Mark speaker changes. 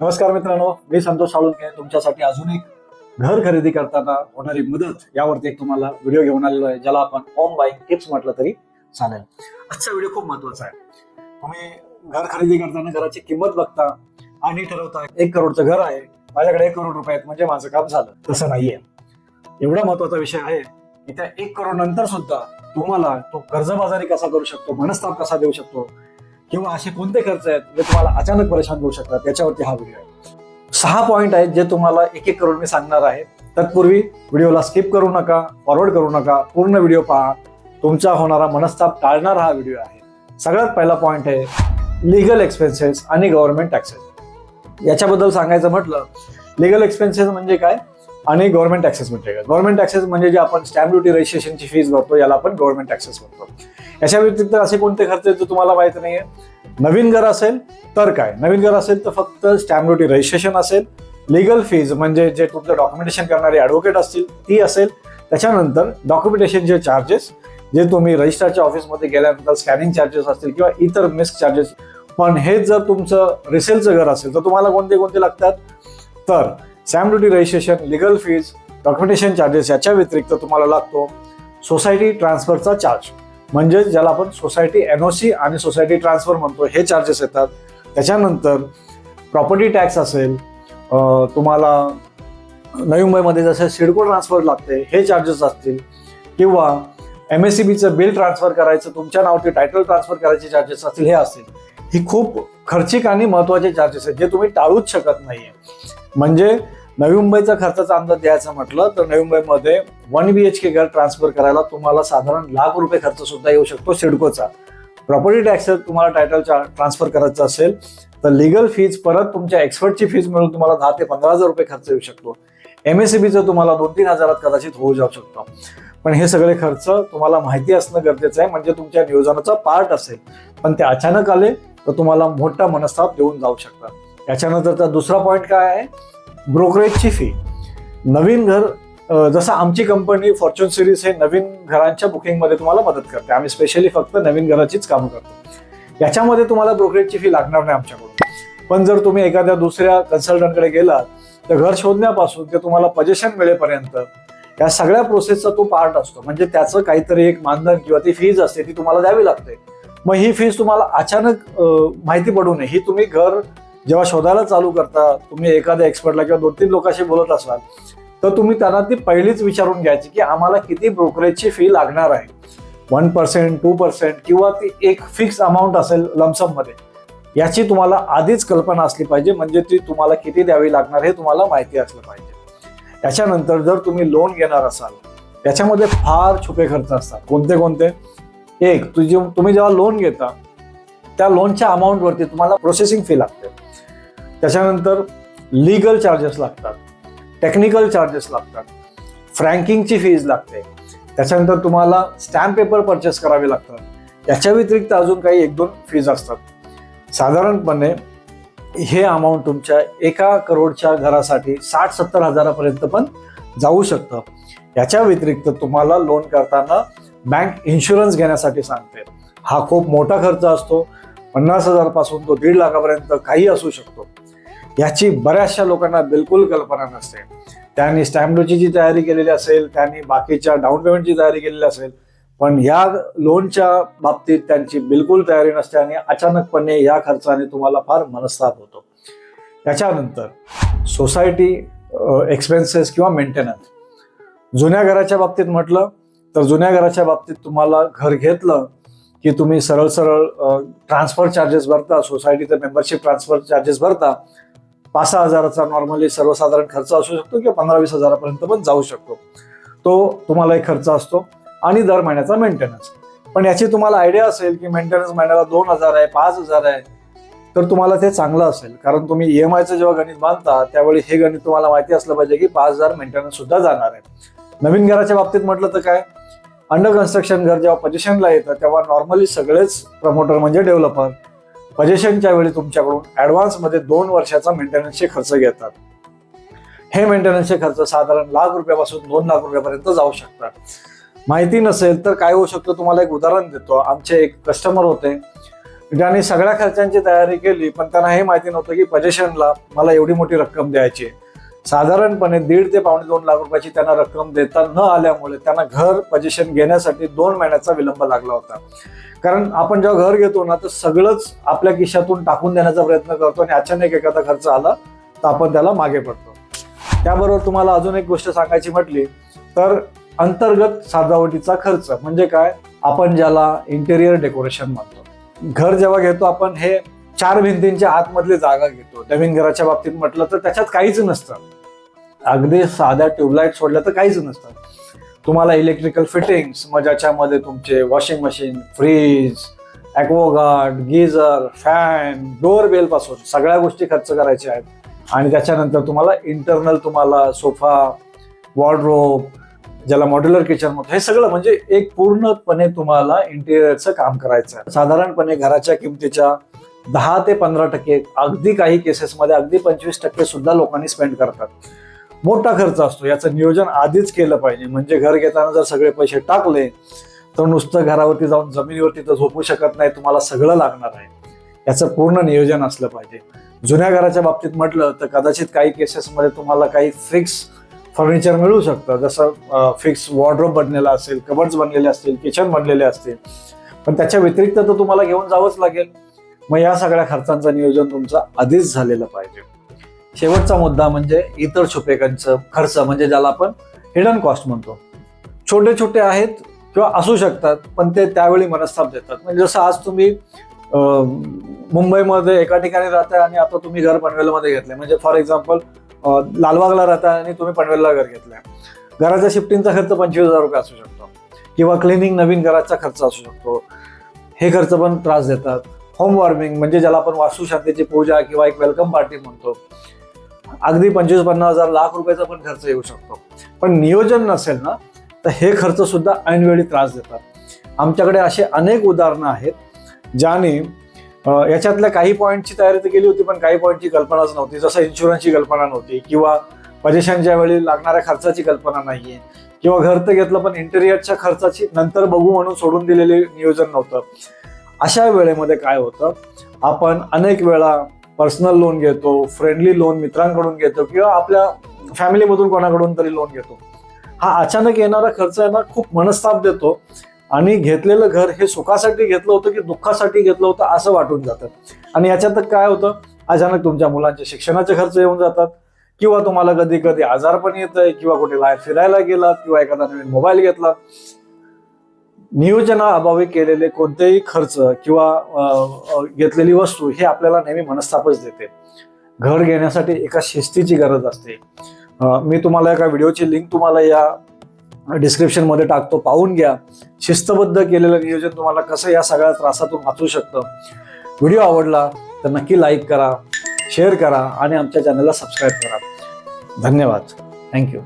Speaker 1: नमस्कार मित्रांनो मी संतोष साळुंके तुमच्यासाठी अजून एक घर खरेदी करताना होणारी मदत यावरती एक तुम्हाला व्हिडिओ घेऊन आलेलो आहे ज्याला आपण होम बाईंग टिप्स म्हटलं तरी चालेल. आजचा व्हिडिओ खूप महत्त्वाचा आहे. तुम्ही घर खरेदी करताना घराची किंमत बघता आणि ठरवता एक करोडचं घर आहे माझ्याकडे एक करोड रुपये आहेत म्हणजे माझं काम झालं. तसं नाहीये. एवढा महत्त्वाचा विषय आहे की त्या एक करोड नंतर सुद्धा तुम्हाला तो कर्जबाजारी कसा करू शकतो मनस्ताप कसा देऊ शकतो किंवा असे कोणते खर्च आहेत जे तुम्हाला अचानक परेशान करू शकतात? याच्यावरती हा व्हिडिओ आहे. सहा पॉईंट आहेत जे तुम्हाला एक एक करोड मी सांगणार आहे. तत्पूर्वी व्हिडिओला स्किप करू नका फॉरवर्ड करू नका पूर्ण व्हिडिओ पहा. तुमचा होणारा मनस्ताप टाळणारा हा व्हिडिओ आहे. सगळ्यात पहिला पॉईंट आहे लिगल एक्सपेन्सेस आणि गव्हर्नमेंट टॅक्सेस याच्याबद्दल सांगायचं म्हटलं लिगल एक्सपेन्सेस म्हणजे काय? आणि गव्हर्नमेंट टॅक्सेस म्हणजे गव्हर्नमेंट टॅक्सेस म्हणजे जे आपण स्टॅम्प ड्युटी रजिस्ट्रेशनची फीज भरतो याला आपण गव्हर्नमेंट टॅक्सेस म्हणतो. याच्या व्यतिरिक्त असे कोणते खर्च आहेत जे तुम्हाला माहीत आहे नवीन घर असेल तर काय? नवीन घर असेल तर फक्त स्टॅम्प ड्युटी रजिस्ट्रेशन असेल. लिगल फीज म्हणजे जे तुमचं डॉक्युमेंटेशन करणारे ॲडव्होकेट असतील ती असेल. त्याच्यानंतर डॉक्युमेंटेशनचे चार्जेस जे तुम्ही रजिस्ट्रारच्या ऑफिसमध्ये गेल्यानंतर स्कॅनिंग चार्जेस असतील किंवा इतर मिस चार्जेस पण हेच जर तुमचं रिसेलचं घर असेल तर तुम्हाला कोणते कोणते लागतात? तर stamp duty registration legal fees documentation charges याच्या व्यतिरिक्त तुम्हाला लागतो सोसायटी ट्रान्सफरचा चार्ज म्हणजे ज्याला आपण सोसायटी एनओसी आणि सोसायटी ट्रान्सफर म्हणतो हे चार्जेस येतात. त्याच्यानंतर प्रॉपर्टी टॅक्स असेल तुम्हाला नवी मुंबईमध्ये जसं सिडको ट्रान्सफर लागते हे चार्जेस असतील. किंवा एम एस सी बीचं बिल ट्रान्सफर करायचं तुमच्या नावाचे टायटल ट्रान्सफर करायचे चार्जेस असतील हे असतील ही खूप खर्चिक आणि महत्त्वाचे चार्जेस आहेत जे तुम्ही टाळूच शकत नाहीये. म्हणजे नवी मुंबईचा खर्चाचा अंदाज द्यायचा म्हटलं तर नवी मुंबईमध्ये वन बी एच के घर ट्रान्सफर करायला तुम्हाला साधारण लाख रुपये खर्च सुद्धा येऊ शकतो सिडकोचा. प्रॉपर्टी टॅक्स तुम्हाला टायटल ट्रान्सफर करायचं असेल तर लिगल फीज परत तुमच्या एक्सपर्टची फीज मिळून तुम्हाला दहा ते पंधरा हजार रुपये खर्च येऊ शकतो. एम एस तुम्हाला दोन तीन हजारात कदाचित होऊ जाऊ शकतो. पण हे सगळे खर्च तुम्हाला माहिती असणं गरजेचं आहे म्हणजे तुमच्या नियोजनाचा पार्ट असेल. पण ते अचानक आले तर तुम्हाला मोठा मनस्ताप देऊन जाऊ शकतात. याच्यानंतरचा दुसरा पॉईंट काय आहे? ब्रोकरेजची फी नवीन घर जसं आमची कंपनी फॉर्च्युन सिरीज हे नवीन घरांच्या बुकिंगमध्ये तुम्हाला मदत करते. आम्ही स्पेशली फक्त नवीन घराचीच कामं करतो. याच्यामध्ये तुम्हाला ब्रोकरेजची फी लागणार नाही आमच्याकडून. पण जर तुम्ही एखाद्या दुसऱ्या कन्सल्टंटकडे गेलात तर घर शोधण्यापासून ते तुम्हाला पजेशन मिळेपर्यंत या सगळ्या प्रोसेसचा तो पार्ट असतो. म्हणजे त्याचं काहीतरी एक मानधन किंवा ती फीज असते ती तुम्हाला द्यावी लागते. मग ही फीज तुम्हाला अचानक माहिती पडू नये. ही तुम्ही घर जेव्हा शोधायला चालू करता तुम्ही एखाद्या एक्सपर्टला किंवा दोन तीन लोकांशी बोलत असाल तर तुम्ही त्यांना ती पहिलीच विचारून घ्यायची की आम्हाला किती ब्रोकरेजची फी लागणार आहे. वन पर्सेंट टू पर्सेंट किंवा ती एक फिक्स अमाऊंट असेल लमसममध्ये याची तुम्हाला आधीच कल्पना असली पाहिजे म्हणजे ती तुम्हाला किती द्यावी लागणार हे तुम्हाला माहिती असलं पाहिजे. याच्यानंतर जर तुम्ही लोन घेणार असाल त्याच्यामध्ये फार छुपे खर्च असतात. कोणते कोणते? एक तुझी तुम्ही जेव्हा लोन घेता त्या लोनच्या अमाऊंटवरती तुम्हाला प्रोसेसिंग फी लागते. त्याच्यानंतर लीगल चार्जेस लागतात टेक्निकल चार्जेस लागतात फ्रँकिंगची फीज लागते. त्याच्यानंतर तुम्हाला स्टॅम्प पेपर परचेस करावे लागतात. याच्या व्यतिरिक्त अजून काही एक दोन फीज असतात. साधारणपणे हे अमाऊंट तुमच्या एका करोडच्या घरासाठी साठ सत्तर हजारापर्यंत पण जाऊ शकतं. याच्या व्यतिरिक्त तुम्हाला लोन करताना बँक इन्शुरन्स घेण्यासाठी सांगते. हा खूप मोठा खर्च असतो. पन्नास हजारपासून तो दीड लाखापर्यंत काही असू शकतो. याची बऱ्याचशा लोकांना बिलकुल कल्पना नसते. त्यांनी स्टॅम्प ड्युटीची तयारी केलेली असेल त्यांनी बाकीच्या डाऊन पेमेंटची तयारी केलेली असेल पण या लोनच्या बाबतीत त्यांची बिलकुल तयारी नसते आणि अचानकपणे या खर्चाने तुम्हाला फार मनस्ताप होतो. त्याच्यानंतर सोसायटी एक्सपेन्सेस किंवा मेंटेनन्स जुन्या घराच्या बाबतीत म्हटलं तर जुन्या घराच्या बाबतीत तुम्हाला घर घेतलं की तुम्ही सरळ सरळ ट्रान्सफर चार्जेस भरता सोसायटीचं मेंबरशिप ट्रान्सफर चार्जेस भरता पाच सहा हजाराचा नॉर्मली सर्वसाधारण खर्च असू शकतो किंवा पंधरा वीस हजारापर्यंत पण जाऊ शकतो. तो तुम्हाला एक खर्च असतो आणि दर महिन्याचा मेंटेनन्स पण याची तुम्हाला आयडिया असेल की मेंटेनन्स महिन्याला दोन हजार आहे पाच हजार आहे तर तुम्हाला ते चांगलं असेल. कारण तुम्ही ई एम आयचं जेव्हा गणित बांधता त्यावेळी हे गणित तुम्हाला माहिती असलं पाहिजे की पाच हजार मेंटेनन्स सुद्धा जाणार आहे. नवीन घराच्या बाबतीत म्हटलं तर काय? अंडर कन्स्ट्रक्शन घर जेव्हा पोझिशनला येतं तेव्हा नॉर्मली सगळेच प्रमोटर म्हणजे डेव्हलपर पजेशनच्या वेळी तुमच्याकडून ॲडव्हान्समध्ये दोन वर्षाचा मेंटेनन्सचे खर्च घेतात. हे मेंटेनन्सचे खर्च साधारण लाख रुपयापासून दोन लाख रुपयापर्यंत जाऊ शकतात. माहिती नसेल तर काय होऊ शकतं? तुम्हाला एक उदाहरण देतो. आमचे एक कस्टमर होते. ज्यांनी सगळ्या खर्चांची तयारी केली पण त्यांना हे माहिती नव्हतं की पजेशनला मला एवढी मोठी रक्कम द्यायची आहे. साधारणपणे दीड ते पावणे दोन लाख रुपयाची त्यांना रक्कम देता न आल्यामुळे त्यांना घर पजेशन घेण्यासाठी दोन महिन्याचा विलंब लागला होता. कारण आपण जेव्हा घर घेतो ना तर सगळंच आपल्या खिशातून टाकून देण्याचा प्रयत्न करतो आणि अचानक एखादा खर्च आला तर आपण त्याला मागे पडतो. त्याबरोबर तुम्हाला अजून एक गोष्ट सांगायची म्हटली तर अंतर्गत सजावटीचा खर्च म्हणजे काय? आपण ज्याला इंटेरियर डेकोरेशन म्हणतो. घर जेव्हा घेतो आपण हे चार भिंतींच्या आतमधली जागा घेतो. नवीन घराच्या बाबतीत म्हटलं तर त्याच्यात काहीच नसतं. अगदी साध्या ट्यूबलाईट सोडल्या तर काहीच नसतं. तुम्हाला इलेक्ट्रिकल फिटिंग्स मग ज्याच्यामध्ये तुमचे washing machine fridge Aquaguard geyser fan डोअरपासून सगळ्या गोष्टी खर्च करायच्या आहेत. आणि त्याच्यानंतर तुम्हाला इंटरनल तुम्हाला सोफा वॉर्डरोब ज्याला मॉड्युलर किचन म्हणतो हे सगळं म्हणजे एक पूर्णपणे तुम्हाला इंटेरियरचं काम करायचं आहे. साधारणपणे घराच्या किमतीच्या दहा ते पंधरा टक्के अगदी काही केसेसमध्ये अगदी पंचवीस टक्के सुद्धा लोकांनी स्पेंड करतात. मोठा खर्च असतो. याचं नियोजन आधीच केलं पाहिजे. म्हणजे घर घेताना जर सगळे पैसे टाकले तर नुसतं घरावरती जाऊन जमिनीवरती तर झोपू शकत नाही. तुम्हाला सगळं लागणार आहे. याचं पूर्ण नियोजन असलं पाहिजे. जुन्या घराच्या बाबतीत म्हटलं तर कदाचित काही केसेसमध्ये तुम्हाला काही फिक्स फर्निचर मिळू शकतं. जसं फिक्स वॉर्ड्रोब बनलेला असेल कबर्ड्स बनलेले असतील किचन बनलेले असतील. पण त्याच्या व्यतिरिक्त तर तुम्हाला घेऊन जावंच लागेल. मग या सगळ्या खर्चांचं नियोजन तुमचं आधीच झालेलं पाहिजे. शेवटचा मुद्दा म्हणजे इतर छुपेकांचं खर्च म्हणजे ज्याला आपण हिडन कॉस्ट म्हणतो. छोटे छोटे आहेत किंवा असू शकतात पण ते त्यावेळी मनस्ताप देतात. म्हणजे जसं आज तुम्ही मुंबईमध्ये एका ठिकाणी राहताय आणि आता तुम्ही घर पनवेलमध्ये घेतलंय. म्हणजे फॉर एक्झाम्पल लालबागला राहताय आणि तुम्ही पनवेलला घर घेतलं घराच्या शिफ्टिंगचा खर्च पंचवीस हजार रुपये असू शकतो. किंवा क्लिनिंग नवीन घराचा खर्च असू शकतो. हे खर्च पण त्रास देतात. होम वॉर्मिंग म्हणजे ज्याला आपण वास्तुशांतीची पूजा किंवा एक वेलकम पार्टी म्हणतो. अगदी पंचवीस पन्नास हजार लाख रुपयाचा पण खर्च येऊ शकतो. पण नियोजन नसेल ना तर हे खर्च सुद्धा ऐनवेळी त्रास देतात. आमच्याकडे असे अनेक उदाहरणं आहेत ज्याने याच्यातल्या काही पॉईंटची तयारी तर केली होती पण काही पॉईंटची कल्पनाच नव्हती. जसं इन्शुरन्सची कल्पना नव्हती किंवा पजेशनच्या वेळी लागणाऱ्या खर्चाची कल्पना नाहीये किंवा घर तर घेतलं पण इंटेरियरच्या खर्चाची नंतर बघू म्हणून सोडून दिलेले नियोजन नव्हतं. अशा वेळेमध्ये काय होतं? आपण अनेक वेळा पर्सनल लोन घेतो फ्रेंडली लोन मित्रांकडून घेतो किंवा आपल्या फॅमिलीमधून कोणाकडून तरी लोन घेतो. हा अचानक येणारा खर्च आहे ना खूप मनस्ताप देतो. आणि घेतलेलं घर हे सुखासाठी घेतलं होतं की दुःखासाठी घेतलं होतं असं वाटून जातं. आणि याच्यात काय होतं? अचानक तुमच्या मुलांचे शिक्षणाचे खर्च येऊन जातात. किंवा तुम्हाला कधी कधी आजार पण येत आहे किंवा कुठे बाहेर फिरायला गेलात किंवा एखादा नवीन मोबाईल नियोजना नियोजनाअभावी केलेले कोणतेही खर्च किंवा घेतलेली वस्तू हे आपल्याला नेहमी मनस्तापच देते. घर घेण्यासाठी एका शिस्तीची गरज असते. मी तुम्हाला एका व्हिडिओची लिंक तुम्हाला या डिस्क्रिप्शनमध्ये टाकतो. पाहून घ्या. शिस्तबद्ध केलेलं नियोजन तुम्हाला कसं या सगळ्या त्रासातून वाचू शकतं. व्हिडिओ आवडला तर नक्की लाईक करा शेअर करा आणि आमच्या चॅनलला सबस्क्राईब करा. धन्यवाद. थँक्यू